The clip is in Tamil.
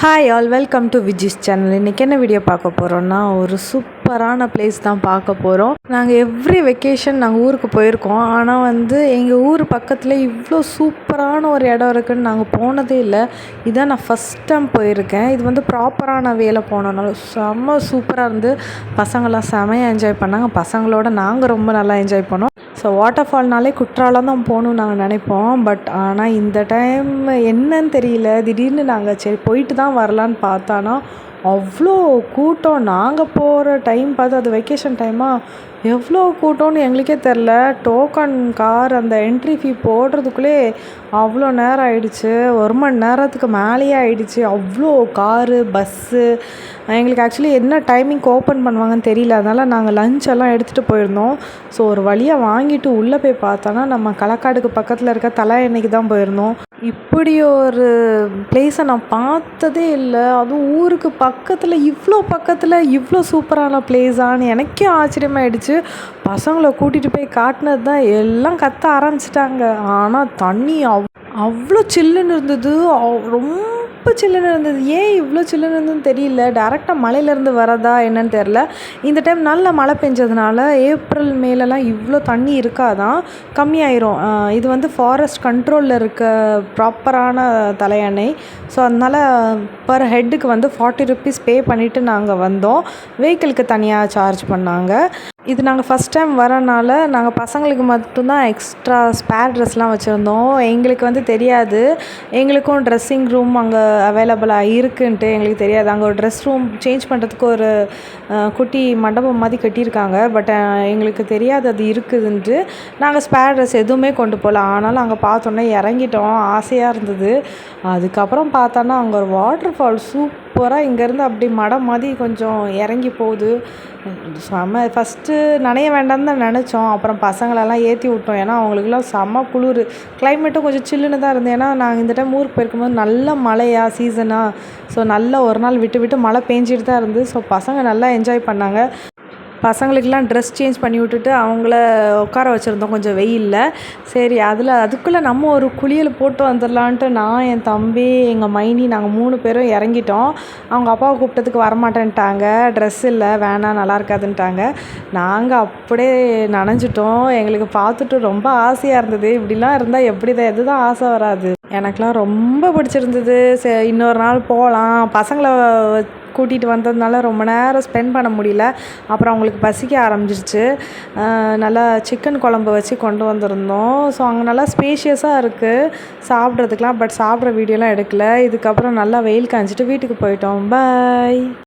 Hi all welcome to Vijis channel இன்றைக்கி என்ன வீடியோ பார்க்க போகிறோன்னா ஒரு சூப்பரான பிளேஸ் தான் பார்க்க போகிறோம் நாங்கள் எவ்ரி வெக்கேஷன் நாங்கள் ஊருக்கு போயிருக்கோம். ஆனால் வந்து எங்கள் ஊர் பக்கத்தில் இவ்வளோ சூப்பரான ஒரு இடம் இருக்குதுன்னு நாங்கள் போனதே இல்லை. இதான் நான் ஃபஸ்ட் டைம் போயிருக்கேன். இது வந்து ப்ராப்பரான வேலை போனனால செம்ம சூப்பராக இருந்து பசங்களாம் செமையாக என்ஜாய் பண்ணாங்க. பசங்களோட நாங்கள் ரொம்ப நல்லா என்ஜாய் பண்ணோம். ஸோ வாட்டர் ஃபால்னாலே குற்றாலம் தான் போகணும்னு நாங்கள் நினைப்போம். பட் ஆனால் இந்த டைம் என்னன்னு தெரியல. திடீர்னு நாங்கள் சரி போயிட்டு தான் வரலான்னு பார்த்தானா அவ்வளோ கூட்டம். நாங்கள் போகிற டைம் பார்த்து அது வெக்கேஷன் டைமாக எவ்வளோ கூட்டம்னு எங்களுக்கே தெரில டோக்கன் கார் அந்த என்ட்ரி ஃபீ போடுறதுக்குள்ளே அவ்வளோ நேரம் ஆயிடுச்சு. ஒரு மணி நேரத்துக்கு மேலேயே ஆயிடுச்சு. அவ்வளோ காரு பஸ்ஸு எங்களுக்கு ஆக்சுவலி என்ன டைமிங்க்கு ஓப்பன் பண்ணுவாங்கன்னு தெரியல. அதனால் நாங்கள் லஞ்ச் எல்லாம் எடுத்துகிட்டு போயிருந்தோம். ஸோ ஒரு வழியாக வாங்கிட்டு உள்ளே போய் பார்த்தோன்னா நம்ம களக்காடுக்கு பக்கத்தில் இருக்க தலை எண்ணெய்க்கு தான் போயிருந்தோம். இப்படி ஒரு பிளேஸை நான் பார்த்ததே இல்லை. அதுவும் ஊருக்கு பக்கத்தில் இவ்வளோ பக்கத்தில் இவ்வளோ சூப்பரான பிளேஸான்னு எனக்கே ஆச்சரியமாயிடுச்சு. பசங்களை கூட்டிகிட்டு போய் காட்டினது தான் எல்லாம் கத்த ஆரம்பிச்சிட்டாங்க. ஆனால் தண்ணி அவ் அவ்வளோ சில்லுன்னு இருந்தது. ரொம்ப ரொம்ப சில்லுன்னு இருந்தது? ஏன் இவ்வளோ சில்லுன்னு இருந்ததுன்னு தெரியல. டேரெக்டாக மலையிலேருந்து வரதா என்னன்னு தெரில இந்த டைம் நல்ல மழை பெஞ்சதுனால ஏப்ரல் மேலெலாம் இவ்வளோ தண்ணி இருக்காதான் கம்மியாயிரும். இது வந்து ஃபாரஸ்ட் கண்ட்ரோலில் இருக்க ப்ராப்பரான தலையணை. ஸோ அதனால் பர் ஹெட்டுக்கு வந்து ஃபார்ட்டி ருப்பீஸ் பே பண்ணிவிட்டு நாங்கள் வந்தோம். வெஹிக்கிளுக்கு தனியாக சார்ஜ் பண்ணாங்க. இது நாங்கள் ஃபஸ்ட் டைம் வரனால நாங்கள் பசங்களுக்கு மட்டும்தான் எக்ஸ்ட்ரா ஸ்பேர் ட்ரெஸ்லாம் வச்சுருந்தோம். எங்களுக்கு வந்து தெரியாது. எங்களுக்கும் ட்ரெஸ்ஸிங் ரூம் அங்கே அவைலபிளாக இருக்குன்ட்டு எங்களுக்கு தெரியாது. அங்கே ஒரு ட்ரெஸ் ரூம் சேஞ்ச் பண்ணுறதுக்கு ஒரு குட்டி மண்டபம் மாதிரி கட்டியிருக்காங்க. பட் எங்களுக்கு தெரியாது அது இருக்குதுன்ட்டு நாங்கள் ஸ்பேர் ட்ரெஸ் எதுவுமே கொண்டு போகல. ஆனாலும் அங்கே பார்த்தோன்னே இறங்கிட்டோம். ஆசையாக இருந்தது. அதுக்கப்புறம் பார்த்தோன்னா அங்கே ஒரு வாட்டர் ஃபால் சூப் சூப்பராக இங்கேருந்து அப்படி மடம் மாதிரி கொஞ்சம் இறங்கி போகுது. செம ஃபஸ்ட்டு நனைய வேண்டாம்னு தான் நினச்சோம். அப்புறம் பசங்களெல்லாம் ஏற்றி விட்டோம். ஏன்னா அவங்களுக்குலாம் செம்ம குளிர். கிளைமேட்டும் கொஞ்சம் சில்லுன்னு தான் இருந்தது. ஏன்னா நாங்கள் இந்த டைம் ஊருக்கு போயிருக்கும்போது நல்ல மழையாக சீசனாக ஸோ நல்ல ஒரு நாள் விட்டு விட்டு மழை பேஞ்சிட்டு தான் இருந்து ஸோ பசங்க நல்லா என்ஜாய் பண்ணாங்க. பசங்களுக்கெல்லாம் ட்ரெஸ் சேஞ்ச் பண்ணி விட்டுட்டு அவங்கள உட்கார வச்சுருந்தோம். கொஞ்சம் வெயிலில். சரி அதில் அதுக்குள்ளே நம்ம ஒரு குளியல் போட்டு வந்துடலான்ட்டு நான் என் தம்பி எங்கள் மைனி நாங்கள் மூணு பேரும் இறங்கிட்டோம். அவங்க அப்பாவை கூப்பிட்டதுக்கு வரமாட்டேன்ட்டாங்க. ட்ரெஸ் இல்லை வேணாம் நல்லா இருக்காதுன்ட்டாங்க. நாங்கள் அப்படியே நனைஞ்சிட்டோம். எங்களுக்கு பார்த்துட்டு ரொம்ப ஆசையாக இருந்தது. இப்படிலாம் இருந்தால் எப்படி தான் எது தான் ஆசை வராது. எனக்கெலாம் ரொம்ப பிடிச்சிருந்தது. சரி இன்னொரு நாள் போகலாம் பசங்களை கூட்டிகிட்டு வந்ததுனால ரொம்ப நேரம் ஸ்பெண்ட் பண்ண முடியல. அப்புறம் அவங்களுக்கு பசிக்க ஆரம்பிச்சிருச்சு. நல்லா சிக்கன் குழம்பு வச்சு கொண்டு வந்திருந்தோம். ஸோ அங்கே நல்லா ஸ்பேஷியஸாக இருக்குது சாப்பிட்றதுக்கெலாம் பட் சாப்பிட்ற வீடியோலாம் எடுக்கல. இதுக்கப்புறம் நல்லா வெயில் காய்ஞ்சிட்டு வீட்டுக்கு போயிட்டோம். பாய்